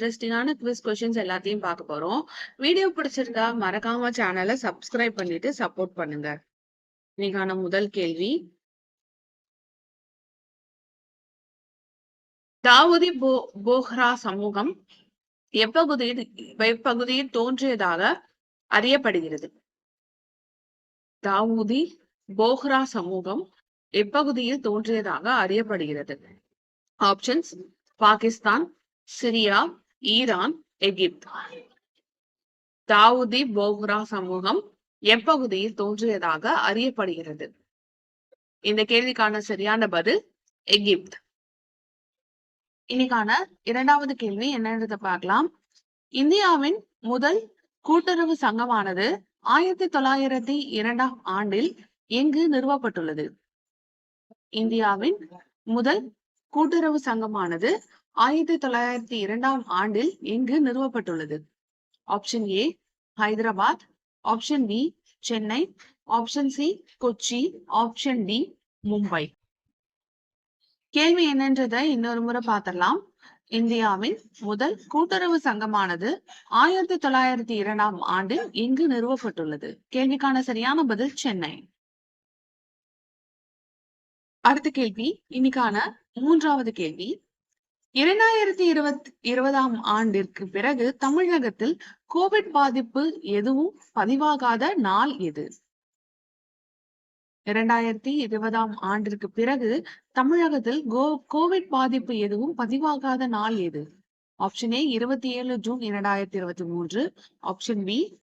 இன்ட்ரெஸ்டிங்கான quiz questions எல்லாத்தையும் பார்க்க போறோம். வீடியோ பிடிச்சிருந்தா மறக்காம சேனலை சப்ஸ்கிரைப் பண்ணிட்டு சப்போர்ட் பண்ணுங்க. இன்னைக்கான முதல் கேள்வி. தாவூதி போ போஹ்ரா சமூகம் எப்பகுதியில் எப்பகுதியில் தோன்றியதாக அறியப்படுகிறது? தாவூதி போஹ்ரா சமூகம் எப்பகுதியில் தோன்றியதாக அறியப்படுகிறது? Options Pakistan Syria Iran Egypt. Dawoodi Bohra சமூகம் எப்பகுதியில் தோன்றியதாக அறியப்படுகிறது. இந்த கேள்விக்கான சரியான பதில் எகிப்து. இன்னைக்கான இரண்டாவது கேள்வி என்னன்றத பார்க்கலாம். இந்தியாவின் முதல் கூட்டுறவு சங்கமானது ஆயிரத்தி தொள்ளாயிரத்தி இரண்டாம் ஆண்டில் எங்கு நிறுவப்பட்டுள்ளது? இந்தியாவின் முதல் கூட்டுறவு சங்கமானது ஆயிரத்தி தொள்ளாயிரத்தி இரண்டாம் ஆண்டில் எங்கு நிறுவப்பட்டுள்ளது. Option A Hyderabad option B Chennai option C Kochi option D Mumbai கேள்வி என்னன்றதை இன்னொரு முறை பார்த்திடலாம். இந்தியாவின் முதல் கூட்டுறவு சங்கமானது ஆயிரத்தி தொள்ளாயிரத்தி இரண்டாம் ஆண்டில் எங்கு நிறுவப்பட்டுள்ளது. கேள்விக்கான சரியான பதில் சென்னை. அடுத்த கேள்வி இன்னைக்கான மூன்றாவது கேள்வி. இரண்டாயிரத்தி இருபத்தி இருபதாம் ஆண்டிற்கு பிறகு தமிழகத்தில் கோவிட் பாதிப்பு எதுவும் பதிவாகாத நாள் எது இரண்டாயிரத்தி இருபதாம் ஆண்டிற்கு பிறகு தமிழகத்தில் கோ கோவிட் பாதிப்பு எதுவும் பதிவாகாத நாள் எது? ஆப்ஷன் ஏ இருபத்தி ஏழு ஜூன் இரண்டாயிரத்தி இருபத்தி மூன்று. ஆப்ஷன் பி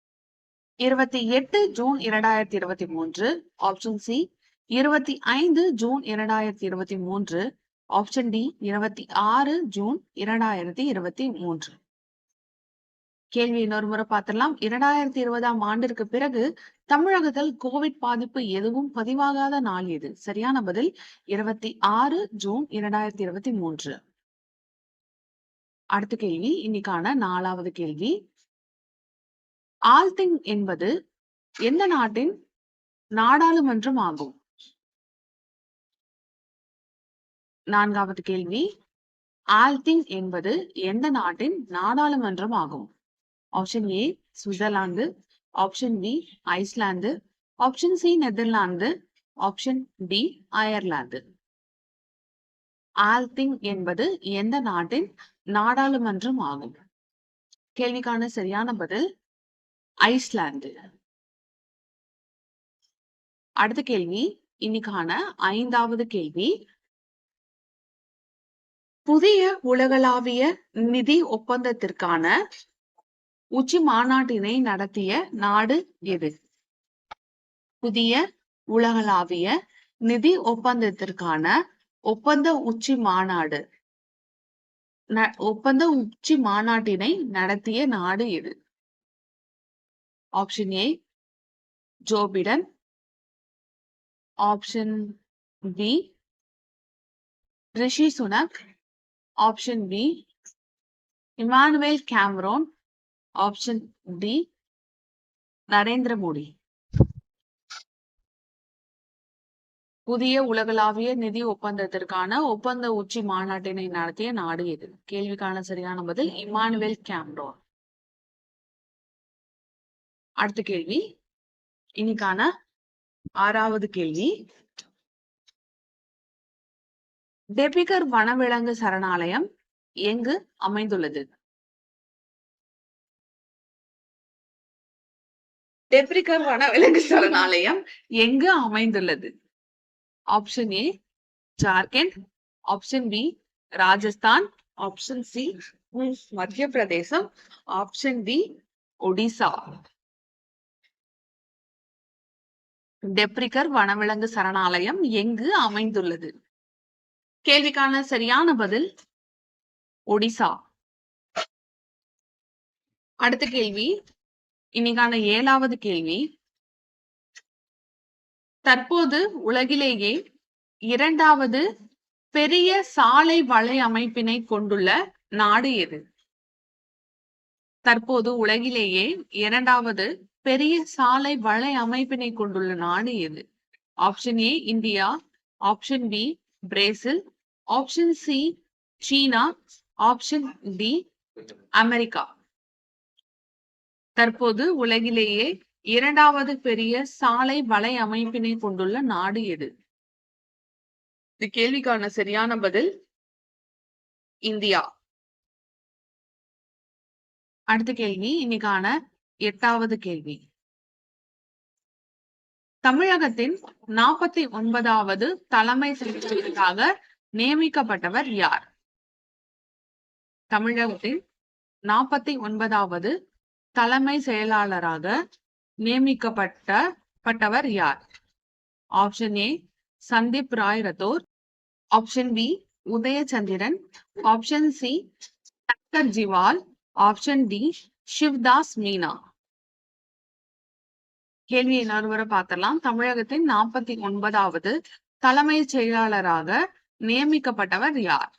இருபத்தி எட்டு ஜூன் இரண்டாயிரத்தி இருபத்தி மூன்று. ஆப்ஷன் சி இருபத்தி ஐந்து ஜூன் இரண்டாயிரத்தி இருபத்தி மூன்று. ஆப்ஷன் டி இருபத்தி ஆறு ஜூன் இரண்டாயிரத்தி இருபத்தி மூன்று. கேள்வி இன்னொரு முறை பார்த்திடலாம். இரண்டாயிரத்தி இருபதாம் ஆண்டிற்கு பிறகு தமிழகத்தில் கோவிட் பாதிப்பு எதுவும் பதிவாகாத நாள் எது? சரியான பதில் இருபத்தி ஆறு ஜூன் இரண்டாயிரத்தி இருபத்தி மூன்று. அடுத்த கேள்வி இன்னைக்கான நாலாவது கேள்வி. ஆல்திங் என்பது எந்த நாட்டின் நாடாளுமன்றம் ஆகும்? நான்காவது கேள்வி. ஆல்திங் என்பது எந்த நாட்டின் நாடாளுமன்றம் ஆகும்? Option A Switzerland option B Iceland option C Netherlands option D Ireland Althing என்பது எந்த நாட்டின் நாடாளுமன்றம் ஆகும்? கேள்விக்கான சரியான பதில் ஐஸ்லாந்து அடுத்த கேள்வி இன்னைக்கான ஐந்தாவது கேள்வி. புதிய உலகளாவிய நிதி ஒப்பந்தத்திற்கான உச்சி மாநாட்டினை நடத்திய நாடு எது? புதிய உலகளாவிய நிதி ஒப்பந்தத்திற்கான ஒப்பந்த உச்சி மாநாடு. ஒப்பந்த உச்சி மாநாட்டினை நடத்திய நாடு எது? Option A Joe Biden option B Rishi Sunak. Option B Emmanuel Cameron option D Narendra Modi புதிய உலகளாவிய நிதி ஒப்பந்தத்திற்கான ஒப்பந்த உச்சி மாநாட்டினை நடத்திய நாடு எது? கேள்விக்கான சரியான பதில் இமானுவேல் கேம்ரோன் அடுத்த கேள்வி. இன்னைக்கான ஆறாவது கேள்வி. டெபிகர் வனவிலங்கு சரணாலயம் எங்கு அமைந்துள்ளது? டெப்ரிகர் வனவிலங்கு சரணாலயம் எங்கு அமைந்துள்ளது? Option A Jharkhand option B Rajasthan option C Madhya Pradesh option D Odisha டெப்ரிகர் வனவிலங்கு சரணாலயம் எங்கு அமைந்துள்ளது? கேள்விக்கான சரியான பதில் ஒடிசா. அடுத்த கேள்வி இன்னைக்கான ஏழாவது கேள்வி. தற்போது உலகிலேயே இரண்டாவது பெரிய சாலை வலை அமைப்பினை கொண்டுள்ள நாடு எது? தற்போது உலகிலேயே இரண்டாவது பெரிய சாலை வலை அமைப்பினை கொண்டுள்ள நாடு எது? Option A India. Option B Brazil. Option C China. Option D America. தற்போது உலகிலேயே இரண்டாவது பெரிய சாலை வலை அமைப்பினை கொண்டுள்ள நாடு எது? இந்த கேள்விக்கான சரியான பதில் இந்தியா. அடுத்த கேள்வி இன்னைக்கான எட்டாவது கேள்வி. தமிழகத்தின் நாற்பத்தி ஒன்பதாவது தலைமை செயலாளராக நியமிக்கப்பட்டவர் யார்? தமிழகத்தின் நாற்பத்தி ஒன்பதாவது தலைமை செயலாளராக நியமிக்கப்பட்ட பட்டவர் யார்? Option A Sandeep Rai Rathore. Option B Udhayachandran option C Shankar Jiwal. Option D Shivdas Meena. கேள்வி இன்னொருவரை பார்த்தலாம் தமிழகத்தின் நாற்பத்தி ஒன்பதாவது தலைமை செயலாளராக நியமிக்கப்பட்டவர் யார்?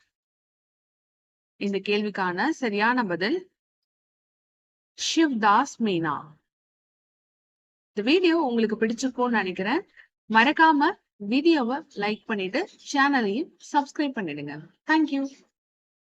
இந்த கேள்விக்கான சரியான பதில் சிவ்தாஸ் மீனா. இந்த வீடியோ உங்களுக்கு பிடிச்சிருக்கும்னு நினைக்கிறேன். மறக்காம வீடியோவை லைக் பண்ணிட்டு சேனலையும் சப்ஸ்கிரைப் பண்ணிடுங்க. தேங்க்யூ